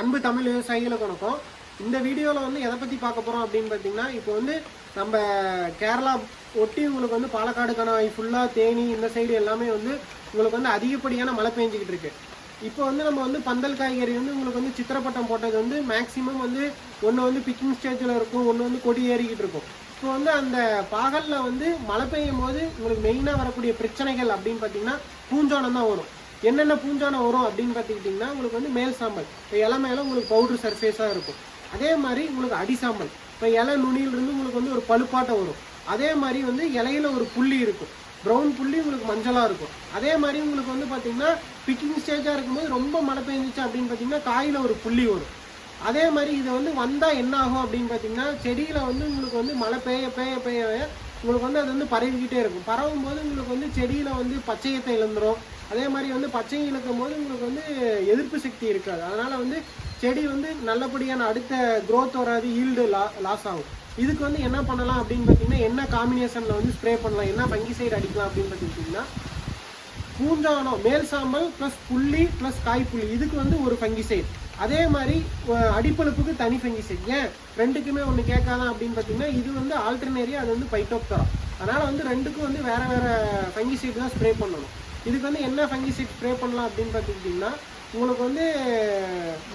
அன்பு தமிழ் விவசாயிகளுக்கு வணக்கம் இந்த வீடியோவில் வந்து எதை பற்றி பார்க்க போகிறோம் அப்படின்னு பார்த்தீங்கன்னா இப்போ வந்து நம்ம கேரளா ஒட்டி உங்களுக்கு வந்து பாலக்காடு கணவாய் ஃபுல்லாக தேனி இந்த சைடு எல்லாமே வந்து உங்களுக்கு வந்து அதிகப்படியான மழை பெஞ்சிக்கிட்டு இருக்கு. இப்போ வந்து நம்ம வந்து பந்தல் காய்கறி வந்து உங்களுக்கு வந்து சித்திரப்பட்டம் போட்டது வந்து மேக்ஸிமம் வந்து ஒன்று வந்து பிக்கிங் ஸ்டேஜில் இருக்கும் ஒன்று வந்து கொடி ஏறிக்கிட்டு இருக்கும். இப்போ வந்து அந்த பாகலில் வந்து மழை பெய்யும் போது உங்களுக்கு மெயினாக வரக்கூடிய பிரச்சனைகள் அப்படின்னு பார்த்தீங்கன்னா பூஞ்சோணம் தான் வரும். என்னென்ன பூஞ்சானம் வரும் அப்படின்னு பார்த்துக்கிட்டிங்கன்னா உங்களுக்கு வந்து மேல் சாம்பல். இப்போ இலை மேலே உங்களுக்கு பவுடர் சர்ஃபேஸாக இருக்கும். அதே மாதிரி உங்களுக்கு அடி சாம்பல். இப்போ இலை நுனியிலிருந்து உங்களுக்கு வந்து ஒரு பழுப்பாட்டம் வரும். அதே மாதிரி வந்து இலையில ஒரு புள்ளி இருக்கும். ப்ரௌன் புள்ளி உங்களுக்கு மஞ்சளாக இருக்கும். அதே மாதிரி உங்களுக்கு வந்து பார்த்தீங்கன்னா பிக்கிங் ஸ்டேஜாக இருக்கும்போது ரொம்ப மழை பெஞ்சிச்சு அப்படின்னு பார்த்தீங்கன்னா காயில் ஒரு புள்ளி வரும். அதே மாதிரி இதை வந்து வந்தால் என்ன ஆகும் அப்படின்னு பார்த்தீங்கன்னா செடியில் வந்து உங்களுக்கு வந்து மழை பெய்ய பெய்ய பெய்ய உங்களுக்கு வந்து அது வந்து பரவிக்கிட்டே இருக்கும். பரவும் போது உங்களுக்கு வந்து செடியில் வந்து பச்சையத்தை இழந்துடும் அதே மாதிரி வந்து பச்சை இழுக்கும் போது உங்களுக்கு வந்து எதிர்ப்பு சக்தி இருக்காது. அதனால் வந்து செடி வந்து நல்லபடியான அடுத்த க்ரோத் வராது ஈல்டு லா லாஸ் ஆகும். இதுக்கு வந்து என்ன பண்ணலாம் அப்படின்னு பார்த்தீங்கன்னா என்ன காம்பினேஷனில் வந்து ஸ்ப்ரே பண்ணலாம் என்ன ஃபங்கிசைடு அடிக்கலாம் அப்படின்னு பார்த்துக்கிட்டிங்கன்னா பூஞ்சானம் மேல் சாம்பல் ப்ளஸ் புள்ளி ப்ளஸ் காய்ப்புள்ளி இதுக்கு வந்து ஒரு ஃபங்கிசைட் அதே மாதிரி அடிப்பழுப்புக்கு தனி ஃபங்கிசைட் ஏன்? ரெண்டுக்குமே ஒன்று கேட்காதான் அப்படின்னு பார்த்தீங்கன்னா இது வந்து ஆல்டர்னேரியா அது வந்து பைட்டோப்தரா அதனால் வந்து ரெண்டுக்கும் வந்து வேறு வேறு பங்கி ஃபங்கிசைட் தான் ஸ்ப்ரே பண்ணணும். இதுக்கு வந்து என்ன ஃபங்கிசைட் ஸ்ப்ரே பண்ணலாம் அப்படின்னு பார்த்துக்கிட்டிங்கன்னா உங்களுக்கு வந்து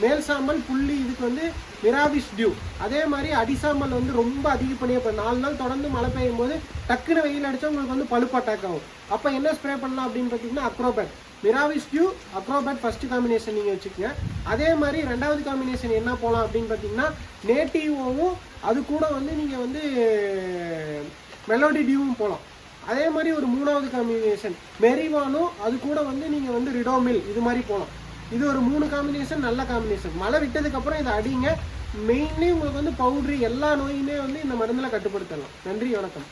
மேல் சாம்பல் புள்ளி இதுக்கு வந்து மிராபிஸ் டியூ அதே மாதிரி அடிசாம்பல் வந்து ரொம்ப அதிகப்படியாக இப்போ நாலு நாள் தொடர்ந்து மழை பெய்யும் போது டக்குன்னு வெயில் அடித்தா உங்களுக்கு வந்து பழுப்பு அட்டாக் ஆகும். அப்போ என்ன ஸ்ப்ரே பண்ணலாம் அப்படின்னு பார்த்தீங்கன்னா Acrobat Miravis Duo Acrobat first combination நீங்கள் வச்சுக்கோங்க. அதே மாதிரி ரெண்டாவது காம்பினேஷன் என்ன போகலாம் அப்படின்னு பார்த்தீங்கன்னா நேட்டிவோவும் அது கூட வந்து நீங்கள் வந்து மெலோடி டியூவும் போகலாம் அதே மாதிரி ஒரு மூணாவது காம்பினேஷன் மெரிவானோ அது கூட வந்து நீங்கள் வந்து ரிடோமில் இது மாதிரி போகலாம் இது ஒரு மூணு காம்பினேஷன் நல்ல காம்பினேஷன் மழை விட்டதுக்கு அப்புறம் இதை அடிங்க. மெயின்லி உங்களுக்கு வந்து பவுட்ரு எல்லா நோயுமே வந்து இந்த மருந்தில் கட்டுப்படுத்தலாம். நன்றி வணக்கம்.